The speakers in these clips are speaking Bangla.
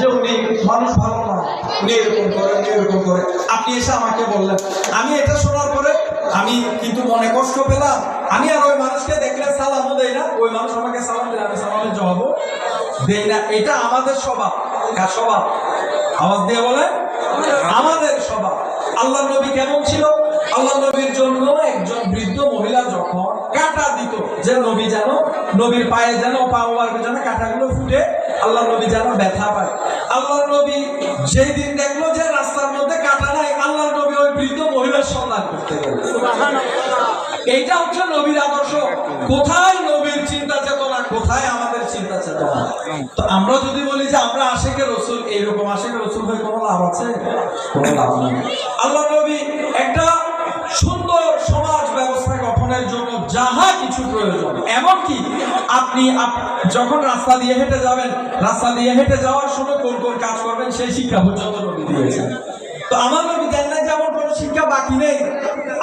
যে উনি মানুষ ভালো না, উনি এরকম করে, উনি এরকম করে। আপনি এসে আমাকে বললেন। আমি এটা শোনার পরে আমি কিন্তু মনে কষ্ট পেলাম। আমি আর ওই মানুষকে দেখলে সালামও দেই না। ওই মানুষ আমাকে সালাম দিলে আমি সালামের জবাবও দেই না। এটা আমাদের স্বভাব। কার স্বভাব? আওয়াজ দিয়ে বলে আমাদের স্বভাব। আল্লাহ নবী কেমন ছিল? আল্লাহ নবীর জন্য একজন বৃদ্ধ মহিলা যখন কাটা দিত, যে নবী যেন, নবীর পায়ে যেন পা যেন কাঁটাগুলো ফুটে আল্লাহ নবী যেন ব্যথা পায় আল্লাহ নবী যেই দিন দেখল যে রাস্তার মধ্যে কাটা নাই আল্লাহ নবী ওই বৃদ্ধ মহিলার সন্ধান করতে এইটা হচ্ছে নবীর আদর্শ। কোথায় নবীর চিন্তা চেতনা? কোথায় আমাদের চিন্তা চেতনা? তো আমরা যদি বলি যে আমরা আশেখের রসুল এইরকম আশেখের রসুল হয়ে কোনো লাভ আছে? কোনো লাভ নেই। আল্লাহ নবী কিছু প্রয়োজন এমনকি আপনি যখন রাস্তা দিয়ে হেঁটে যাবেন, রাস্তা দিয়ে হেঁটে যাওয়ার সময় কোন কোন কাজ করবেন সেই শিক্ষা পর্যন্ত নবী দিয়েছেন। তো আমার নবী দেন না যেমন কোনো শিক্ষা বাকি নেই।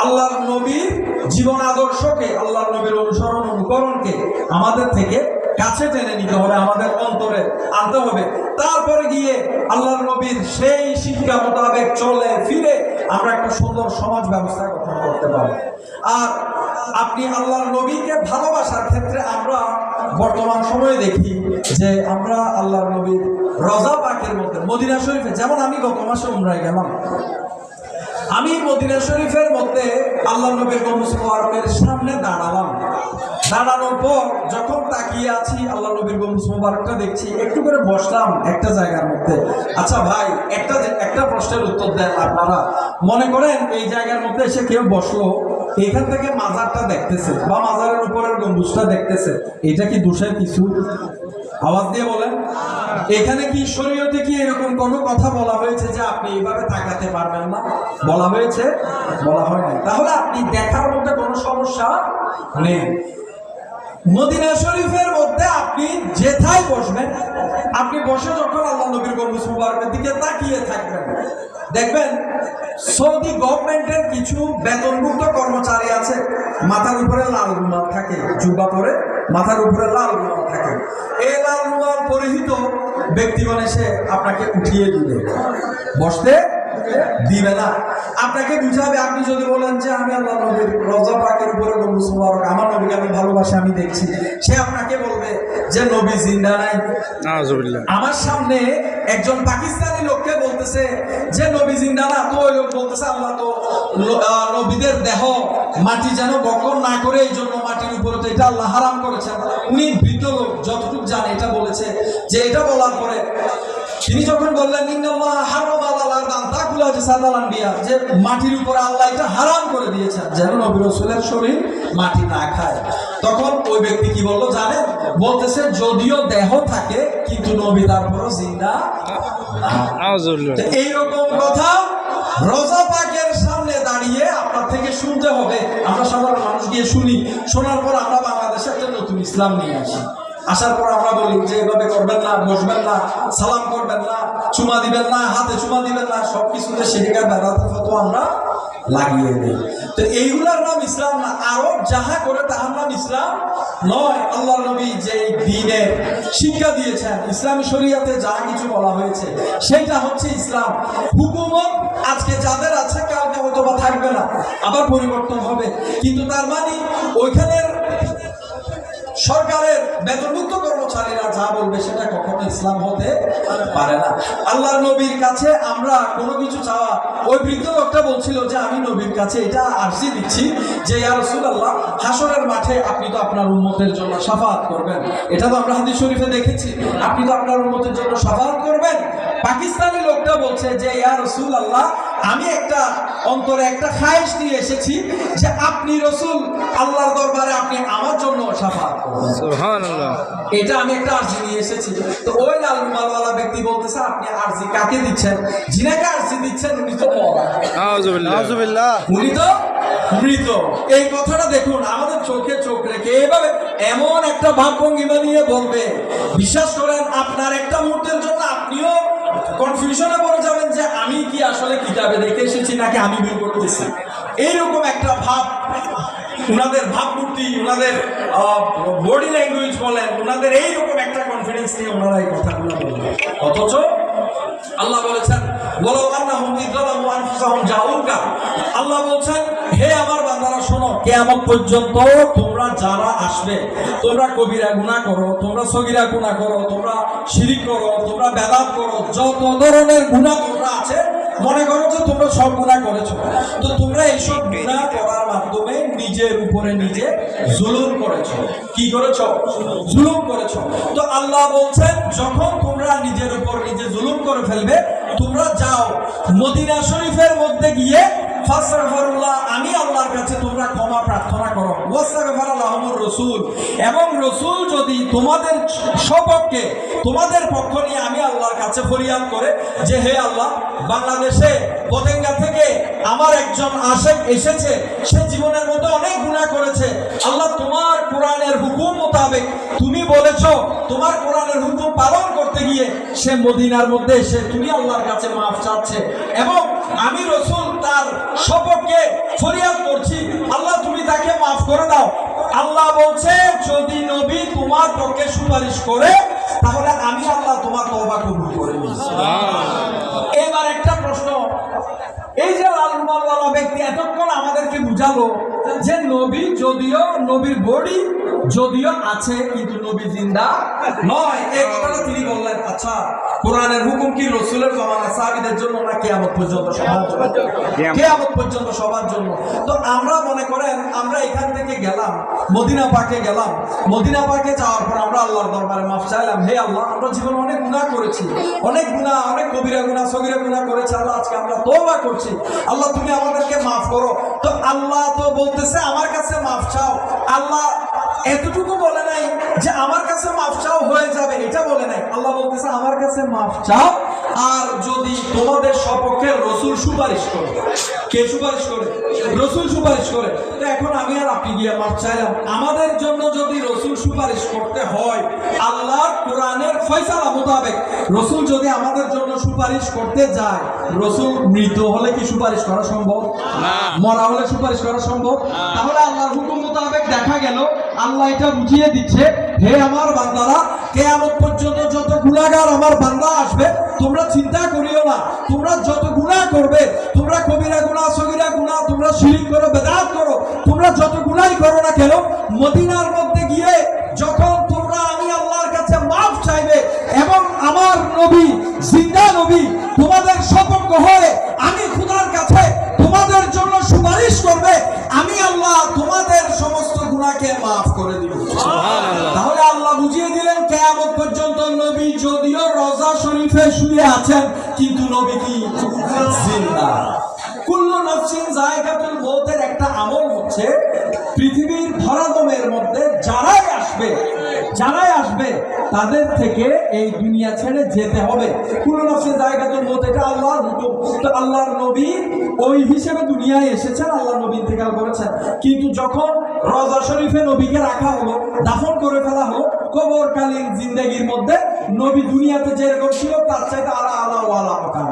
আল্লাহর নবীর জীবন আদর্শকে, আল্লাহর নবীর অনুসরণ অনুকরণকে আমাদের থেকে কাছে টেনে নিতে হবে, আমাদের অন্তরে আনতে হবে। তারপরে গিয়ে আল্লাহর নবীর সেই শিক্ষা মোতাবেক চলে ফিরে আমরা একটা সুন্দর সমাজ ব্যবস্থা গঠন করতে পারে। আর আপনি আল্লাহর নবীকে ভালোবাসার ক্ষেত্রে আমরা বর্তমান সময়ে দেখি যে আমরা আল্লাহর নবীর রজা পাকের মধ্যে, মদিনা শরীফে, যেমন আমি গত মাসে উমরায় গেলাম, আমি মদিনা শরীফের মধ্যে আল্লাহ নবীর গমসের সামনে দাঁড়ালাম। দাঁড়ানোর পর যখন তাকিয়ে আছি আল্লাহ নবীর গম্বুজ মোবারকটা দেখছি, একটু করে বসলাম একটা জায়গার মধ্যে। আচ্ছা ভাই, একটা একটা প্রশ্নের উত্তর দেন আপনারা। মনে করেন এই জায়গার মধ্যে এসে কেউ বসল, এখান থেকে মাজারটা দেখতেছে বা মাজারের উপরের গম্বুজটা দেখতেছে। এটা কি দোষের কিছু? আওয়াজ দিয়ে বলেন। এখানে কি শরীয়তে কি এরকম কোনো কথা বলা হয়েছে যে আপনি এইভাবে তাকাতে পারবেন না? বলা হয়েছে, বলা হয় নাই। তাহলে আপনি দেখার মধ্যে কোনো সমস্যা নেই। মদিনা শরীফের মধ্যে আপনি যেথায় বসবেন, আপনি বসে যখন আল্লাহ নবীর গম্বুজ দিকে তাকিয়ে থাকবেন, দেখবেন সৌদি গভর্নমেন্টের কিছু বেতনভুক্ত কর্মচারী আছে, মাথার উপরে লাল রুমাল থাকে, জুব্বা পরে মাথার উপরে লাল রুমাল থাকে। এই লাল রুমাল পরিহিত ব্যক্তিগণ এসে আপনাকে উঠিয়ে দিবে। বসতে দিবে না। আপনাকে বুঝাবে আপনি যদি বলেন যে আমি আল্লাহ নবীর রজা পাকের উপরে গম্বুজ মুবারক আমার নবীকে আমি ভালোবাসি আমি দেখছি। সে আপনাকে বলবে যে নবী জিন্দা নাই। আমার সামনে একজন পাকিস্তানি লোককে বলতেছে যে নবী জিন্দা না তো ওই লোক বলতেছে আল্লাহ তো নবীদের দেহ মাটি যেন বকর না করে এই জন্য মাটির উপরে তো এটা আল্লাহ হারাম করেছেন উনি বৃদ্ধ লোক যতটুকু জানে এটা বলেছে যে এটা বলার পরে তিনি যখন বললেন যে মাটির উপর আল্লাহ এটা হারাম করে দিয়েছেন যেন নবী রাসূলের শরীর মাটি না খায়। তখন ওই ব্যক্তি কি বলল জানেন বলতেছে যদিও দেহ থাকে কিন্তু নবী তারপরও জিন্দা এইরকম কথা রোজা পাকের সামনে দাঁড়িয়ে আপনার থেকে শুনতে হবে। আমরা সাধারণ মানুষ গিয়ে শুনি শোনার পর আমরা বাংলাদেশে একটা নতুন ইসলাম নিয়ে আসি। আসার পর আমরা বলি যে এভাবে করবেন না, বসবেন না, সালাম করবেন না, চুমা দিবেন না, হাতে চুমা দিবেন না সব কিছুতে সেদিকে বেড়াতে ফটো আমরা লাগিয়ে দিই। তো এইগুলার নাম ইসলাম না আরও যাহা করে তাহার নাম ইসলাম নয়। আল্লাহ নবী যে দিনের শিক্ষা দিয়েছেন, ইসলামী শরিয়াতে যা কিছু বলা হয়েছে সেটা হচ্ছে ইসলাম। হুকুমত আজকে যাদের আছে, কালকে হয়তো বা থাকবে না, আবার পরিবর্তন হবে। কিন্তু তার মানে ওইখানের সরকারের বেতনভুক্ত কর্মচারীরা যা বলবে সেটা কখনো ইসলাম হতে পারে না। আল্লাহর নবীর কাছে আমরা কোনো কিছু চাওয়া, ওই বৃদ্ধ লোকটা বলছিল যে, আমি নবীর কাছে এটা আর্জি দিচ্ছি যে, ইয়া রাসূলুল্লাহ হাসরের মাঠে আপনি তো আপনার উম্মতের জন্য সাফাত করবেন। এটা তো আমরা হাদিস শরীফে দেখেছি। আপনি তো আপনার উম্মতের জন্য সাফাত করবেন। পাকিস্তানি লোকটা বলছে যে, ইয়া রসুল আল্লাহ আমি একটা অন্তরে একটা খায়েশ নিয়ে এসেছি যে আপনি রসুল আল্লাহর দরবারে আপনি আমার জন্য করবেন এটা আমি একটা আর্জি নিয়ে এসেছি। তো ওই লাল রুমালওয়ালা ব্যক্তি বলতেছে আপনি আর্জি কাকে দিচ্ছেন? যিনাকে আর্জি দিচ্ছেন উনি তো উনি তো মৃত। এই কথাটা দেখুন আমাদের চোখে চোখ রেখে এভাবে এমন একটা ভাব ভাবভঙ্গিমা নিয়ে বলবে বিশ্বাস করেন আপনার একটা মুহূর্তের জন্য আপনিও কনফিউশনে পড়ে যাবেন। যে আমি কি আসলে কিতাবে দেখে এসেছি নাকি আমি বের করতেছি? এইরকম একটা ভাব ওনাদের ভাবমূর্তি ওনাদের বডি ল্যাঙ্গুয়েজ বলেন ওনাদের এইরকম একটা কনফিডেন্স নিয়ে ওনারা এই কথাগুলো বলবেন অথচ আল্লাহ বলেছেন বলো আল্লাহ বলছেন, হে আমার শোনো পর্যন্ত তোমরা যারা আসবে, তোমরা কবিরা করো, তোমরা সগীরা করো, তোমরা করো তোমরা করো, যত ধরনের তোমরা আছে, মনে করো যে তোমরা সব গুনাহ করেছ। তো তোমরা এইসব গুনাহ করার মাধ্যমে নিজের উপরে নিজে জুলুম করেছ। কি করেছ? জুলুম করেছ। তো আল্লাহ বলছেন, যখন তোমরা নিজের উপর নিজে জুলুম করে ফেলবে, তোমরা যাও। মদিনা শরীফের মধ্যে গিয়ে আমি আল্লাহর কাছে তোমরা ক্ষমা প্রার্থনা করো। ওয়াস্তাগফার আল্লাহমুর রসুল। এবং রসুল যদি তোমাদের সপক্ষে তোমাদের পক্ষ নিয়ে আমি আল্লাহর কাছে ফরিয়াদ করে যে, হে আল্লাহ, বাংলাদেশে পতেঙ্গা থেকে আমার একজন আশেক এসেছে, সে জীবনের মধ্যে অনেক গুণা করেছে। আল্লাহ, তোমার কোরআনের হুকুম মোতাবেক তুমি বলেছ, তোমার কোরআনের হুকুম পালন করতে গিয়ে সে মদিনার মধ্যে এসে তুমি আল্লাহর কাছে মাফ চাচ্ছে এবং আমি রসুল তার সপক্ষে ফরিয়াদ করছি। আল্লাহ তুমি তাকে মাফ করে দাও। আল্লাহ বলছে যদি নবী তোমার পক্ষে সুপারিশ করে তাহলে আমি আল্লাহ তোমার তওবা কবুল করে এবার একটা প্রশ্ন। এই যে লাল রুমালওয়ালা ব্যক্তি এতক্ষণ আমাদেরকে বুঝালো যে নবী যদিও নবীর বডি যদিও আছে কিন্তু নবী জিন্দা নয়। এই কথাটা তিনি বললেন আচ্ছা কোরআনের হুকুম কি রসুলের জমানা সাহাবীদের জন্য না কেয়ামত পর্যন্ত সবার জন্য? কেয়ামত। পর্যন্ত সবার জন্য? তো আমরা মনে করেন আমরা এখান থেকে গেলাম মদিনা পাকে গেলাম। মদিনা পাকে যাওয়ার পর আমরা আল্লাহর দরবারে মাফ চাইলাম হে আল্লাহ আমরা জীবনে অনেক গুনাহ করেছি। অনেক গুনাহ অনেক কবিরা গুনাহ সগিরা গুনাহ করেছি। আল্লাহ আজকে আমরা তওবা করছি। আল্লাহ তুমি আমাদেরকে মাফ করো। তো আল্লাহ তো বলতেছে, আমার কাছে মাফ চাও। আল্লাহ এতটুকু বলে নাই যে, আমার কাছে মাফ চাও হয়ে যাবে। এটা বলে নাই। আল্লাহ বলতেছে, আমার কাছে মাফ চাও। আর যদি তোমাদের সপক্ষে রসুল সুপারিশ করে কে সুপারিশ করে? রসুল সুপারিশ করে। তো এখন আমি আর আপনি গিয়ে মাফ চাইলাম। আমাদের জন্য যদি রসুল সুপারিশ করতে হয় আল্লাহর কোরআনের ফয়সালা মোতাবেক রসুল যদি আমাদের জন্য সুপারিশ করতে যায় রসুল মৃত হলে কি সুপারিশ করা সম্ভব? মরা হলে সুপারিশ করা সম্ভব? তাহলে আল্লাহর হুকুম মোতাবেক দেখা গেল আল্লাহ এটা বুঝিয়ে দিচ্ছে হে আমার বান্দারা কেয়ামত পর্যন্ত যত গুণাগার আমার বান্দা আসবে তোমরা চিন্তা করিও না। তোমরা যত গুণা করবে, তোমরা কবিরা গুণা সগিরা গুণা তোমরা শিরিক করো, বেদাত করো, তোমরা যত গুণাই করো না কেন, মদিনার মধ্যে গিয়ে যখন তোমরা আমি আল্লাহর কাছে মাফ চাইবে এবং আমার নবী, জিন্দা নবী, তোমাদের সতর্ক হয়ে আমি খুদার কাছে তোমাদের জন্য সুপারিশ করবে আমি আল্লাহ তোমাদের সমস্ত গুনাহকে মাফ করে দিব। তাহলে আল্লাহ বুঝিয়ে দিলেন কেয়ামত পর্যন্ত নবী যদিও রজা শরীফে শুয়ে আছেন কিন্তু নবী কি জিন্দা। কুল্লু নফসিন জায়গাতুল মৌতের একটা আমল হচ্ছে পৃথিবীর ধরাদমের মধ্যে যারাই আসবে যারাই আসবে, তাদের থেকে এই দুনিয়া ছেড়ে যেতে হবে। কুল্লু নফসিন জায়গাতুল মৌত এটা আল্লাহর হুকুম। তো আল্লাহর নবী ওই হিসেবে দুনিয়ায় এসেছেন, আল্লাহর নবী ইন্তেকাল করেছেন। কিন্তু যখন রজা শরীফে নবীকে রাখা হলো, দাফন করে ফেলা হলো, কবরকালীন জিন্দেগির মধ্যে নবী দুনিয়াতে যেরকম ছিল, তার চাইতে আলা আলা ওয়ালা মাকাম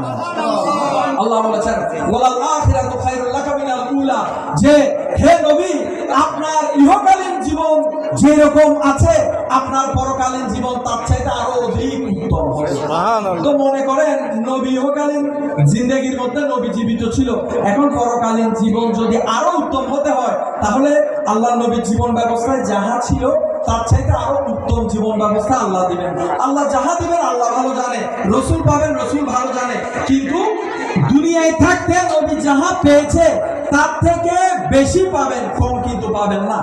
আল্লাহ বলেছেন ওয়ালাল আখিরাতু খায়রুল লাকা মিনাল উলা। যে, হে নবী, আপনার ইহকালীন যেরকম আছে আপনার পরকালীন জীবন তার চাইতে আরও অধিক উত্তম হবে তো মনে করেন নবী ইহকালীন জিন্দেগির মধ্যে নবী জীবিত ছিল। এখন পরকালীন জীবন যদি আরও উত্তম হতে হয় তাহলে আল্লাহ নবীর জীবন ব্যবস্থায় যাহা ছিল তার চাইতে আরও উত্তম জীবন ব্যবস্থা আল্লাহ দিবেন। আল্লাহ যাহা দিবেন আল্লাহ ভালো জানে। রসুল পাবেন রসুল ভালো জানে। কিন্তু দুনিয়ায় থাকতে নবী যাহা পেয়েছে তার থেকে বেশি পাবেন। কিন্তু পাবেন না।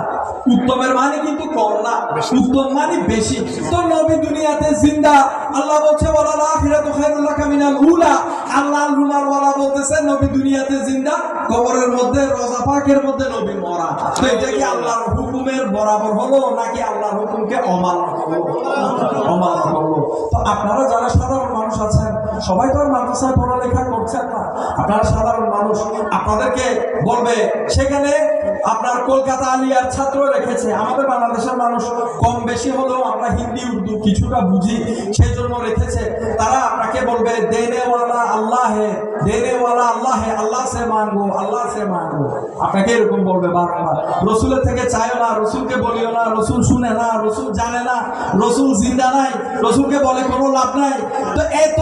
উত্তমের মানে কিন্তু কম না। উত্তম মানে বেশি। তো নবী দুনিয়াতে জিন্দা। আল্লাহ বলছে ওয়ালাল আখিরাতু খায়রুল লাকা মিনাল উলা। আল্লাহ রুমাল ওয়ালা বলতেছে নবী দুনিয়াতে জিন্দা কবরের মধ্যে রোজা পাকের মধ্যে নবী মরা। তো এটা কি আল্লাহর হুকুমের বরাবর হলো নাকি আল্লাহর হুকুমকে অমান্য হলো অমান্য হলো তো আপনারা যারা সাধারণ মানুষ আছেন সবাই তো আর মাদ্রাসায় পড়ালেখা করছেন না। আপনারা সাধারণ মানুষ আপনাদেরকে বলবে সেখানে আপনার কলকাতা আলিয়ার ছাত্র রেখেছে। আমাদের বাংলাদেশের মানুষ কম বেশি হলেও আমরা হিন্দি, উর্দু কিছুটা বুঝি, সেজন্য রেখেছে। তারা আপনাকে বলবে দেনেওয়ালা আল্লাহ। হে আল্লাহ সে মানবো, আল্লাহ সে মানবো। আপনাকে এরকম বলবে বারবার, রসুলের থেকে চাইও না, রসুলকে বলিও না, রসুল শুনে না, রসুল জানে না, রসুল জিন্দা নাই, রসুলকে বলে কোনো লাভ নাই। তো এত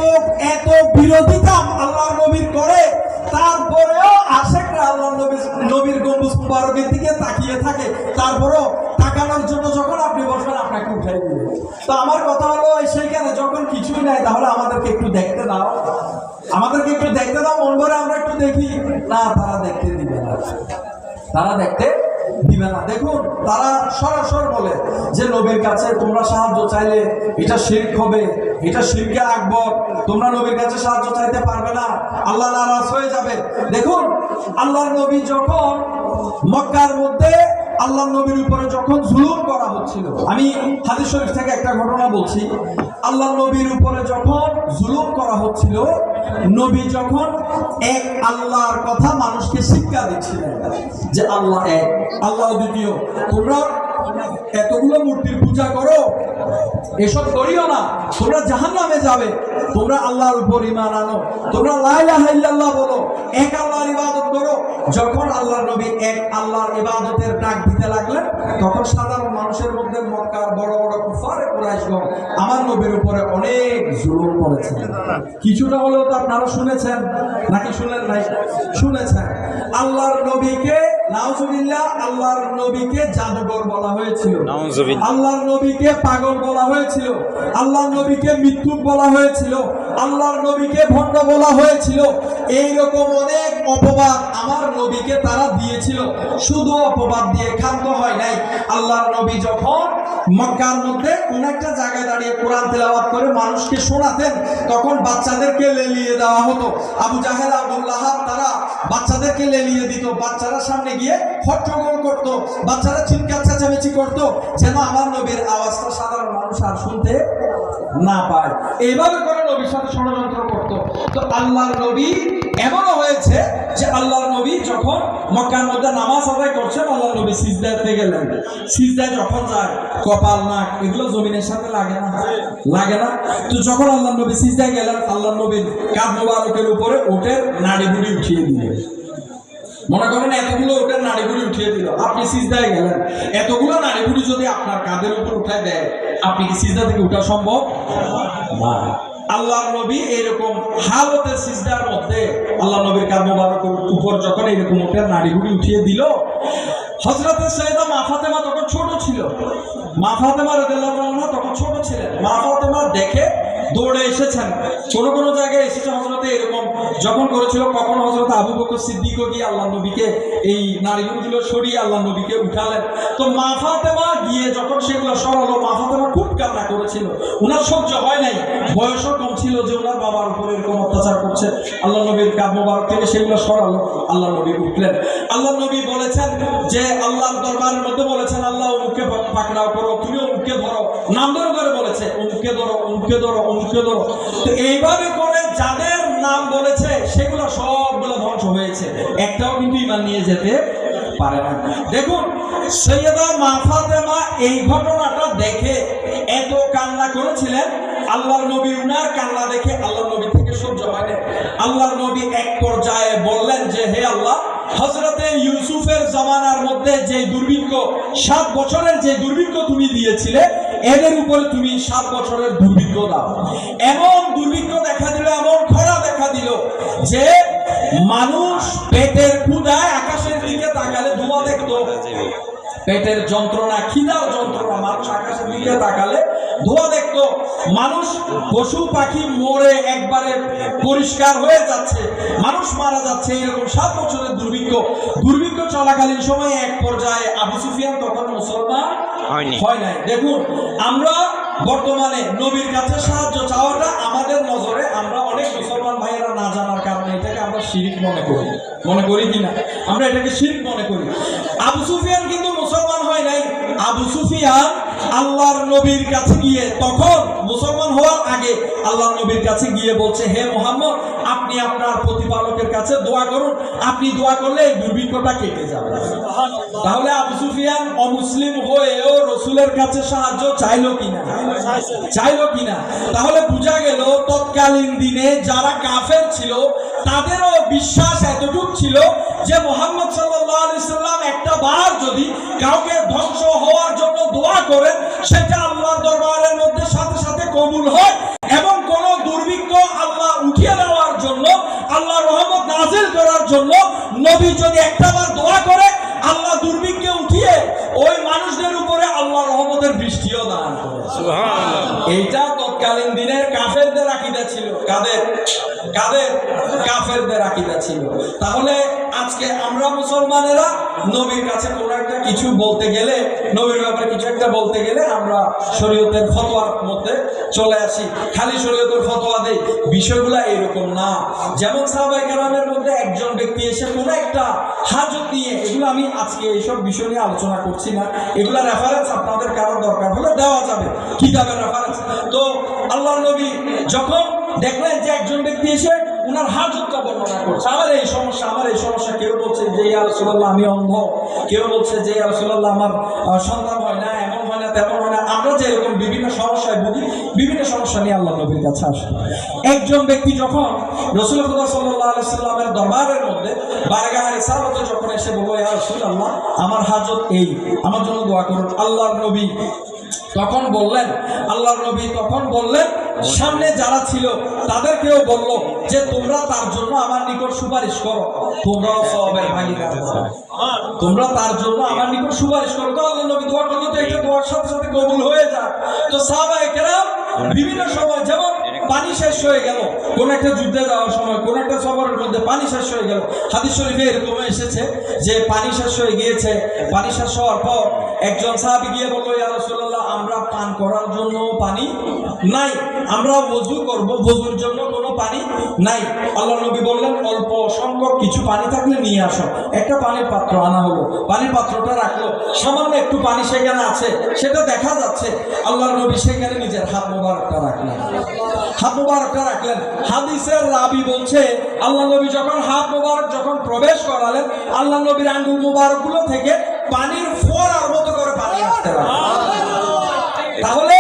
এত বিরোধিতা আল্লাহ নবীর করে, তারপরেও আল্লাহ নবীর নবীর গম্বুজ মুবারকের দিকে তাকিয়ে থাকে। তারপরেও তাকানোর জন্য যখন আপনি বসবেন, আপনাকে উঠাই দিবে। তো আমার কথা হলো সেইখানে যখন কিছুই নাই, তাহলে আমাদেরকে একটু দেখতে দাও। আমাদেরকে একটু দেখ দাও মন ভরে আমরা একটু দেখি। না, তারা দেখতে দিবে না। তারা দেখতে দিবে না। দেখুন, তারা সরাসর বলে যে, নবীর কাছে তোমরা সাহায্য চাইলে এটা শির্ক হবে, এটা শিরকে আকবর। তোমরা নবীর কাছে সাহায্য চাইতে পারবে না। আল্লাহ নারাজ হয়ে যাবে। দেখুন, আল্লাহর নবী যখন মক্কার মধ্যে আল্লাহ নবীর উপরে যখন জুলুম করা হচ্ছিল, আমি হাদিস শরীফ থেকে একটা ঘটনা বলছি। আল্লাহ নবীর উপরে যখন জুলুম করা হচ্ছিল, নবী যখন এক আল্লাহর কথা মানুষকে শিক্ষা দিচ্ছিলেন যে আল্লাহ এক, আল্লাহ দ্বিতীয়। তোমরা এতগুলো মূর্তির পূজা করো। এসব করিও না। তোমরা জাহান নামে যাবে। তোমরা আল্লাহর উপর ইমান আনো। তোমরা বলো। এক আল্লাহর ইবাদত করো। যখন আল্লাহর নবী এক আল্লাহর ইবাদতের ডাক দিতে লাগলেন, তখন সাধারণ মানুষের মধ্যে মক্কার বড় বড় কুফারে কুরাইশগণ আমার নবীর উপরে অনেক জুলুম কিছুটা হলেও তো আপনারা শুনেছেন। নাকি শুনেন নাই? শুনেছেন। আল্লাহর নবীকে নাউজুবিল্লাহ আল্লাহর নবীকে জাদুঘর বলা হয়েছিল। আল্লাহর নবীকে পাগল বলা হয়েছিল। আল্লাহর নবীকে মৃত্যুক বলা হয়েছিল। আল্লাহর নবীকে ভণ্ড বলা হয়েছিল। এইরকম অনেক অপবাদ আমার নবীকে তারা দিয়েছিল। শুধু অপবাদ দিয়ে ক্ষান্ত হয় নাই। আল্লাহর নবী যখন মক্কার মধ্যে কোন একটা জায়গায় দাঁড়িয়ে কোরআন তেলাওয়াত করে মানুষকে শোনাতেন তখন বাচ্চাদেরকে লেলিয়ে দেওয়া হতো। আবু জাহেল আবুল্লাহ তারা বাচ্চাদেরকে লেলিয়ে দিত। বাচ্চারা সামনে গিয়ে হট্টগোল করত, বাচ্চারা চিৎকার চেঁচামেচি করত। যেন আমার নবীর আওয়াজটা সাধারণ মানুষ আর শুনতে না পায়। এইভাবে করে নবীর সাথে ষড়যন্ত্র করত। তো আল্লাহর নবী এমনও হয়েছে যে আল্লাহর নবী যখন মক্কার মধ্যে নামাজ আদায় করছেন, আল্লাহর নবী সিজদাতে গেলেন। সিজদায় যখন যায়, কপাল, নাক, এগুলো জমিনের সাথে লাগে না? লাগে না? তো যখন আল্লাহ নবী সিজদায় গেলেন আল্লাহ নবীর কাঁধ মোবারকের উপরে ওঠে নাড়ি বুড়ি উঠিয়ে দিলেন। মনে করেন এতগুলো ওটার নাড়ি বুড়ি উঠিয়ে দিল। আপনি সিজদায় গেলেন। এতগুলো নাড়ি বুড়ি যদি আপনার কাঁধের উপর উঠায় দেয়, আপনি কি সিজদা থেকে উঠা সম্ভব? না। আল্লাহ নবী এরকম হালতের সিজদার মধ্যে আল্লাহ নবীর মোবারকের উপর যখন এরকম ওটার নাড়ি বুড়ি উঠিয়ে দিল হজরতের সৈয়দা মা ফাতেমা তখন ছোট ছিল। মা ফাতেমা রাদিয়াল্লাহু আনহা তখন ছোট ছিলেন। মা ফাতেমা দেখে দৌড়ে এসেছেন। কোন কোন জায়গায় এসেছে হজরতে এরকম, যখন করেছিল কখন হজরত আবু বকর সিদ্দিকও গিয়ে আল্লাহ নবীকে এই নারীগুলো সরিয়ে আল্লাহ নবীকে উঠালেন। তো মা ফাতেমা গিয়ে যখন সেগুলো সরালো, মা ফাতেমা খুব কান্না করেছিল। ওনার সহ্য হয় নাই। বয়সও কম ছিল যে ওনার বাবার উপরে এরকম অত্যাচার করছে। আল্লাহ নবীর কাব মোবারক থেকে সেগুলো সরালো আল্লাহ নবী উঠলেন। আল্লাহ নবী বলেছেন যে, আল্লাহর দরবারের মধ্যে বলেছেন, আল্লাহ অমুককে পাকড়াও করো তুমি অমুককে ধরো। নাম ধরে করে বলেছে, অমুককে ধরো অমুককে ধরো অমুককে ধরো তো এইভাবে করে যাদের নাম বলেছে, সেগুলো সবগুলো ধ্বংস হয়েছে। একটাও কিন্তু ইমান নিয়ে যেতে পারে না। দেখুন, সৈয়দা মা ফাতেমা এই ঘটনাটা দেখে এত কান্না করেছিলেন। আল্লাহর নবী, উনার কান্না দেখে আল্লাহর নবী থেকে সহ্য হয় আল্লাহর নবী এক পর্যায়ে বললেন যে, হে আল্লাহ হজরতে ইউসুফের জামানার মধ্যে যে দুর্ভিক্ষ, সাত বছরের যে দুর্ভিক্ষ তুমি দিয়েছিলে এদের উপরে তুমি সাত বছরের দুর্ভিক্ষ দাও। এমন দুর্ভিক্ষ দেখা দিল, এমন খরা দেখা দিল যে মানুষ পেটের ক্ষুদায় আকাশের দিকে তাকালে ধোঁয়া দেখতো। পেটের যন্ত্রণা খিদার যন্ত্রণা, মানুষ আকাশের দিকে তাকালে ধোঁয়া দেখতো মানুষ পশু পাখি মরে একবারে পরিষ্কার হয়ে যাচ্ছে। মানুষ মারা যাচ্ছে এরকম সাত বছরের দুর্ভিক্ষ। দুর্ভিক্ষ চলাকালীন সময়ে এক পর্যায়ে আবু সুফিয়ান তখন মুসলমান। হয় নাই। দেখুন আমরা বর্তমানে নবীর কাছে সাহায্য চাওয়াটা আমাদের নজরে আমরা অনেক মুসলমান ভাইয়েরা না জানার কারণে এটাকে আমরা শিরিক মনে করি। মনে করি কিনা? আমরা এটাকে শিরিক মনে করি। আবু সুফিয়ান কিন্তু মুসলমান হয় নাই। আবু সুফিয়ান আল্লাহর নবীর কাছে গিয়ে তখন মুসলমান হওয়ার আগে আল্লাহর নবীর কাছে গিয়ে বলছে হে মোহাম্মদ আপনি আপনার প্রতিপালকের কাছে দোয়া করুন। আপনি দোয়া করলে এই দুর্ভিক্ষটা কেটে যাবে। তাহলে আবু সুফিয়ান অমুসলিম হয়েও রসুলের কাছে সাহায্য চাইলো কিনা? চাইলো কিনা? তাহলে বোঝা গেল তৎকালীন দিনে যারা কাফের ছিল তাদেরও বিশ্বাস এতটুক ছিল যে মোহাম্মদ সাল্লাল্লাহু আলাইহি সাল্লাম একটা বার যদি কাউকে ধ্বংস শরীয়তের ফতোয়ার মধ্যে চলে আসি। খালি শরীয়তের ফতোয়া দেই। বিষয়গুলো এরকম না। যেমন সাহাবাই কেরামের মধ্যে একজন ব্যক্তি এসে কোনো একটা হাজত নিয়ে, এগুলো আমি আজকে এইসব বিষয় নিয়ে আলোচনা করছি না। এগুলো রেফারেন্স আপনাদের কারোর দরকার হলে দেওয়া যাবে। কিতাবের রেফারেন্স তো আল্লাহ নবী যখন দেখলেন যে একজন ব্যক্তি এসে উনার হাজতটা বর্ণনা করছে, আমার এই সমস্যা, আমার এই সমস্যা, কেউ বলছে যে রাসূলুল্লাহ, আমি অন্ধ। কেউ বলছে যে রাসূলুল্লাহ, আমার সন্তান হয় না, এমন হয় না, তেমন হয় না আমরা যে এরকম বিভিন্ন সমস্যায় ভুগি, বিভিন্ন সমস্যা নিয়ে আল্লাহ নবীর কাছে আসে। একজন ব্যক্তি যখন রসুল্লাহ সাল্লাহ সাল্লামের দরবারের মধ্যে বারগাহারে সালতে যখন এসে বলব, ইয়া আল্লাহ আমার হাজত এই, আমার জন্য দোয়া করুন। আল্লাহর নবী তখন বললেন, আল্লাহর নবী তখন বললেন সামনে যারা ছিল, তাদেরকেও বলল যে তোমরা তার জন্য আমার নিকট সুপারিশ করো। তোমরাও সবের ভাগিদার। তোমরা তার জন্য আমার নিকট সুপারিশ করো। তো আল্লাহ নবী দোয়া করল, তো এটা দোয়ার সাথে সাথে কবুল হয়ে যায় তো সাহাবায়ে কেরাম বিভিন্ন সময় যেমন পানি শেষ হয়ে গেল। কোন একটা যুদ্ধে যাওয়ার সময়, কোন একটা সফরের মধ্যে পানি শেষ হয়ে গেল। হাদিস শরীফে এরকম এসেছে যে পানি শেষ হয়ে গিয়েছে। পানি শেষ হওয়ার পর একজন সাহাবি গিয়ে বলল, ইয়া রাসূলুল্লাহ, আমরা পান করার জন্য পানি নাই। আমরা ওযু করব, ওযুর জন্য কোনো পানি নাই। আল্লাহ নবী বললেন, অল্প সংখ্যক কিছু পানি থাকলে নিয়ে আসো। একটা পানির পাত্র আনা হলো। পানির পাত্রটা রাখল। সামান্য একটু পানি সেখানে আছে। সেটা দেখা যাচ্ছে। আল্লাহর নবী সেখানে নিজের হাত মোবারকটা রাখলেন। হাত মোবারকটা রাখলেন। হাদিসের রাবি বলছে, আল্লাহ নবী যখন হাত মোবারক যখন প্রবেশ করালেন, আল্লাহ নবীর আঙ্গুল মোবারকগুলো থেকে পানির ফোয়ারার মতো করে পানি আসতে তাহলে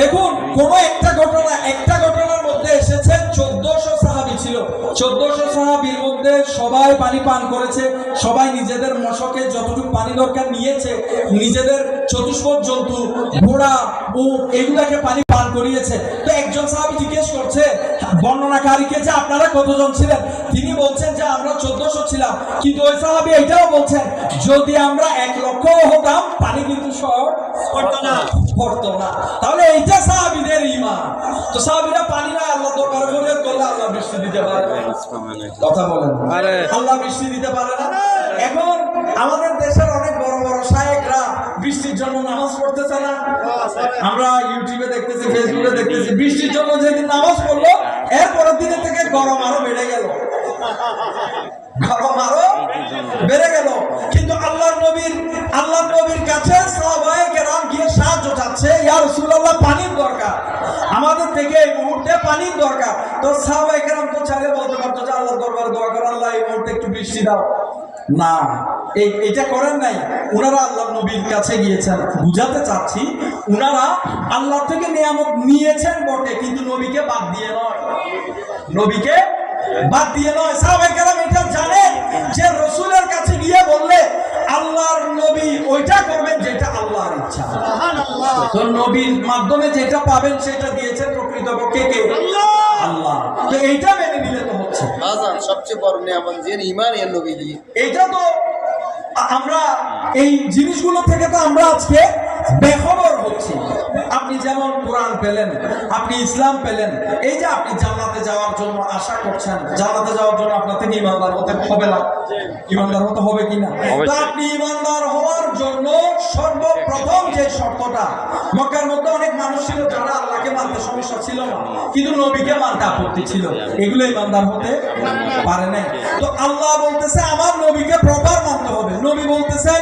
দেখুন, কোন একটা ঘটনা, একটা ঘটনার মধ্যে এসেছে, চোদ্দশো সাহাবি ছিল। চোদ্দশো সাহাবির মধ্যে সবাই পানি পান করেছে, সবাই নিজেদের মশকে যতটুকু পানি দরকার নিয়েছে, নিজেদের চতুষ্পদ জন্তু, ঘোড়া, উট, এগুলাকে পান করিয়েছে। তো একজন সাহাবি জিজ্ঞেস করছে বর্ণনাকারীকে যে আপনারা কতজন ছিলেন? তিনি বলছেন যে আমরা চোদ্দশো ছিলাম। কিন্তু ওই সাহাবি এটাও বলছেন যদি আমরা এক লক্ষ হতাম পানি কিন্তু শর্ট পড়তো না। পড়তো না। তাহলে এইটা সাহাবিদের ইমান তো সাহাবিরা পানি না আল্লাহ করলে আল্লাহ বৃষ্টি দিতে পারে কথা বলেন আল্লাহ বৃষ্টি দিতে পারে না। এখন আমাদের দেশের অনেক বড় বড় শায়েকরা বৃষ্টির জন্য নামাজ পড়তেছে না। আমরা ইউটিউবে দেখতেছি ফেসবুকে দেখতেছি। বৃষ্টির জন্য যেদিন নামাজ পড়ল, এরপরের দিনের থেকে গরম আরও বেড়ে গেল। গরম আরও বেড়ে গেল। কিন্তু নবীর নবীর কাছে সাহায্য পানির দরকার। আমাদের থেকে মুহূর্তে পানির দরকার। তো দোয়া করো, আল্লাহ এই মুহূর্তে একটু বৃষ্টি দাও। না। এটা করেন নাই। উনারা আল্লাহ নবীর কাছে গিয়েছেন। বুঝাতে চাচ্ছি উনারা আল্লাহ থেকে নিয়ামত নিয়েছেন বটে কিন্তু নবীকে বাদ দিয়ে নয়। নবীকে বাদ দিয়ে নয়। কেরাম এটা জানেন যে রসুলের কাছে গিয়ে বললে আল্লাহর নবী ওইটা করবেন যেটা আল্লাহর ইচ্ছা। তো নবীর মাধ্যমে যেটা পাবেন সেটা দিয়েছেন প্রকৃতপক্ষে কে? আল্লাহ। তো এইটা মেনে নিলে তো হচ্ছে। সবচেয়ে বড় নিয়ামত যে ইমান এর নবী দিয়ে। এইটা তো আমরা এই জিনিসগুলো থেকে তো আমরা আজকে বেখবর হচ্ছি আপনি যেমন কোরআন পেলেন আপনি ইসলাম পেলেন এই যে আপনি জান্নাতে যাওয়ার জন্য আশা করছেন জান্নাতে যাওয়ার জন্য আপনার থেকে ইমানদার হতে হবে না। ইমানদার হতে হবে কিনা? তো আপনি ইমানদার হওয়ার জন্য সর্বপ্রথম যে শর্তটা মক্কার মধ্যে অনেক মানুষ ছিল যারা আল্লাহকে মানতে সমস্যা ছিল না কিন্তু নবীকে মানতে আপত্তি ছিল। এগুলো ইমানদার হতে পারে নাই। তো আল্লাহ বলতেছে আমার নবীকে প্রপার মানতে হবে। নবী বলতেছেন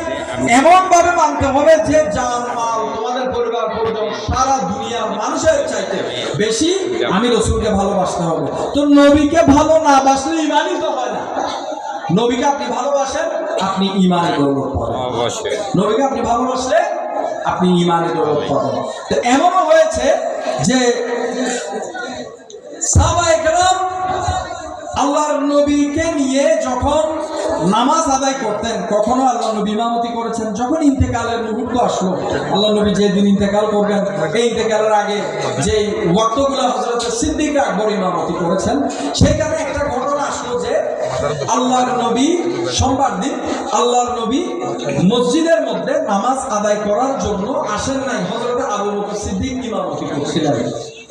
এমন ভাবে মানতে হবে যে জান মাল তোমাদের পরিবার সারা দুনিয়ার মানুষের চাইতে বেশি আমি রসুলকে ভালোবাসতে হবে। তো নবীকে ভালো না বাসলে ইমানই তো হয় না। নবীকে আপনি ভালোবাসেন আপনি ইমানে গৌরব করেন। নবীকে আপনি ভালোবাসলে আপনি ইমানে দৌলত পাবেন তো এমনও হয়েছে যে সাহাবায়ে কেরাম আল্লাহর নবীকে নিয়ে যখন নামাজ আদায় করতেন। কখনো আল্লাহ নবী ইমামতি করেছেন। যখন ইন্তেকালের মুহূর্ত আসলো, আল্লাহ নবী যেদিন ইন্তেকাল করবেন এই ইন্তেকালের আগে যে ওয়াক্তগুলো হজরত সিদ্দিক আকবর ইমামতি করেছেন, সেখানে একটা ঘটনা আসলো যে আল্লাহর নবী সোমবার দিন আল্লাহর নবী মসজিদের মধ্যে নামাজ আদায় করার জন্য আসেন নাই। হজরত আবু বকর সিদ্দিক ইমামতি করছিলেন।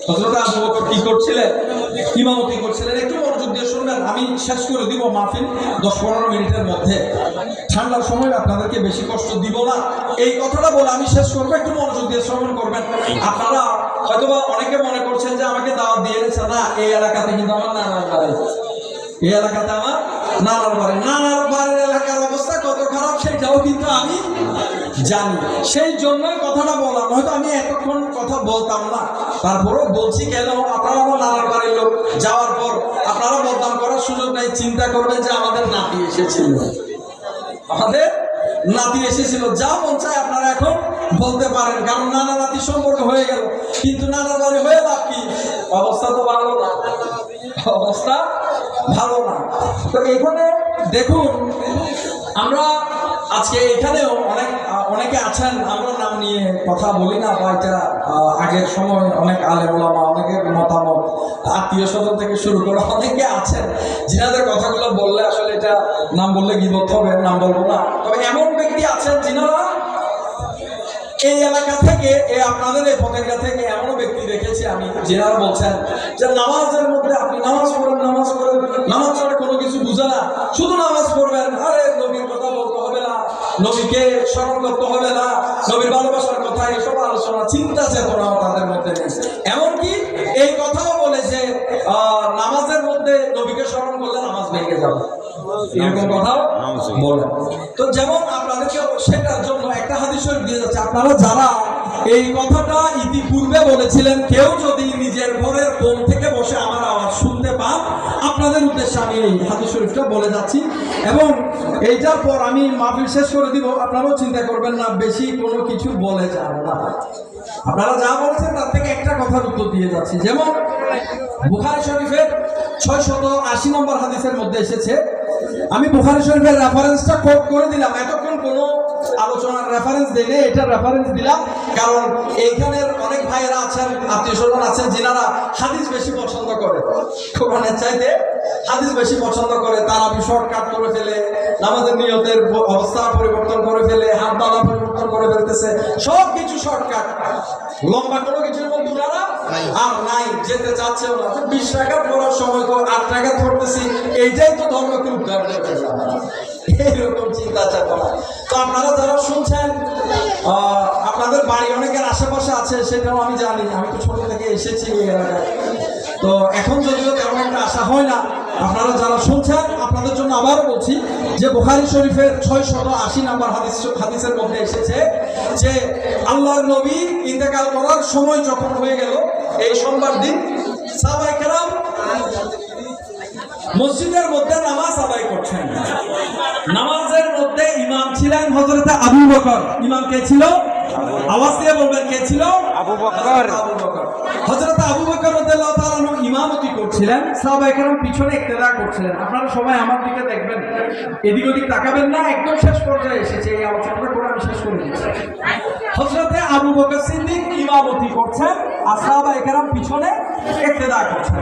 হযরত আবু বকর কি করছিলেন? ইমামতি করছিলেন। একটু মনোযোগ আমি শেষ করে দিব মাহফিল দশ পনেরো মিনিটের মধ্যে। ঠান্ডার সময় আপনাদেরকে বেশি কষ্ট দিব না। এই কথাটা বলে আমি শেষ করব, একটু মনোযোগ দিয়ে শ্রবণ করবেন। আপনারা হয়তোবা অনেকে মনে করছেন যে আমাকে দাওয়াত দিয়ে এনেছে না, এই এলাকাতে কিন্তু আমার নানার বাড়ি। এই এলাকাতে আমার নানার বাড়ি। নানার বাড়ির এলাকার অবস্থা কত খারাপ, সেটাও কিন্তু আমি জানি। সেই জন্যই কথাটা বললাম। হয়তো আমি এতক্ষণ কথা বলতাম না। তারপরেও বলছি কেন? আপনারা আমার নানার বাড়ির লোক। যাওয়ার পর আপনারা বদনাম করার সুযোগ নেই। চিন্তা করবেন যে আমাদের নাতি এসেছিল। আমাদের নাতি এসেছিল। যা মন চায় আপনারা এখন বলতে পারেন। কারণ নানা নাতি সম্পর্ক হয়ে গেল। কিন্তু নানার বাড়ি হয়ে লাভ কি? অবস্থা তো ভালো না। অবস্থা ভালো না। তো এখানে দেখুন, আমরা আজকে এখানেও অনেক, অনেকে আছেন আমরা নাম নিয়ে কথা বলি না, বা এটা আগের সময় অনেক আলে ওলামা অনেকের মতামত, আত্মীয় স্বজন থেকে শুরু করে অনেকে আছেন, যিনাদের কথাগুলো বললে আসলে এটা নাম বললে গিবত হবে, নাম বলব না। তবে এমন ব্যক্তি আছেন যিনারা এই এলাকা থেকে এই আপনাদের এই পতেঙ্গা থেকে এমনও ব্যক্তি দেখেছি আমি, যেনারা বলছেন যে নামাজের মধ্যে আপনি নামাজ পড়েন নামাজ পড়েন, নামাজ ছাড়া নবীকে স্মরণ করতে হবে না। নবীর ভালোবাসার কথা এসব আলোচনা চিন্তা চেতনাও তাদের মধ্যে নেই এমনকি এই কথাও বলে যে আহ, নামাজের মধ্যে নবীকে স্মরণ করলে নামাজ ভেঙে যাবে। এরকম কথাও বলে। তো যেমন আপনাদেরকে সেটার জন্য একটা হাদিস শরীফ দিয়ে যাচ্ছে। আপনারা যারা এই কথাটা ইতিপূর্বে বলেছিলেন কেউ যদি নিজের ঘরের কোণ থেকে বসে আমার আওয়াজ শুনতে পান আপনাদের উদ্দেশ্যে আমি এই হাদিস শরীফটা বলে যাচ্ছি। এবং এইটার পর আমি মাহফিল শেষ করে দিব। আপনারাও চিন্তা করবেন না, বেশি কোনো কিছু বলে যাব না। আপনারা যা বলেছেন তার থেকে একটা কথার উত্তর দিয়ে যাচ্ছি। যেমন বুখারী শরীফের ছয় শত আশি নম্বর হাদিসের মধ্যে এসেছে, আমি বুখারী শরীফের রেফারেন্সটা কোট করে দিলাম। এতক্ষণ কোনো আলোচনার রেফারেন্স দিলে এটা রেফারেন্স দিলাম। কারণ এইখানের অনেক ভাইয়েরা আছেন আত্মীয় স্বজন আছেন যিনারা হাদিস বেশি পছন্দ করে। কোরআনের চাইতে হাদিস বেশি পছন্দ করে। তারা শর্টকাট করে ফেলে নামাজের নিয়তের অবস্থা পরিবর্তন করে ফেলে হাত দালা পরিবর্তন করে ফেলতেছে। সব কিছু শর্টকাট লম্বা কোনো কিছুর মধ্যে ওনারা আর নাই যেতে চাচ্ছেও না। বিশ টাকা পড়ার সময় তো আট টাকা পড়তেছি এইটাই তো ধর্মকে উদ্ধার এইরকম চিন্তা চেতনা তো আপনারা যারা শুনছেন আপনাদের বাড়ি অনেকের আশেপাশে আছে, সেটাও আমি জানি। আমি তো ছোট থেকে এসেছি এই এলাকায়। তো এখন যদিও তেমন একটা আশা হয় না, আপনারা যারা শুনছেন, আপনাদের জন্য আবারও বলছি যে বুখারী শরীফের ছয় শত আশি নাম্বার হাদিস হাদিসের মধ্যে এসেছে যে আল্লাহর নবী ইন্তেকাল করার সময় যখন হয়ে গেল, এই সোমবার দিন সাহাবায়ে কেরাম মসজিদের মধ্যে নামাজ আদায় করছেন নামাজের মধ্যে ইমাম ছিলেন হজরতে আবু বকর। ইমাম কে ছিল? আওয়াজ দিয়ে বলবেন কে ছিল? আবু বকর। হজরত আবু বকর রাদিয়াল্লাহু তাআলা ইমামতি করছিলেন। সাহাবায়ে কেরাম পিছনে ইক্তেদা করছিলেন। আপনারা সবাই আমার দিকে দেখবেন। এদিক ওদিক তাকাবেন না একদম শেষ পর্যায়ে এসেছে। এই আলোচনাটা করে আমি শেষ করে দিচ্ছি। হজরতে আবু বকর সিদ্দিক ইমামতি করছেন আর সাহাবায়ে কেরাম পিছনে ইক্তেদা করছেন।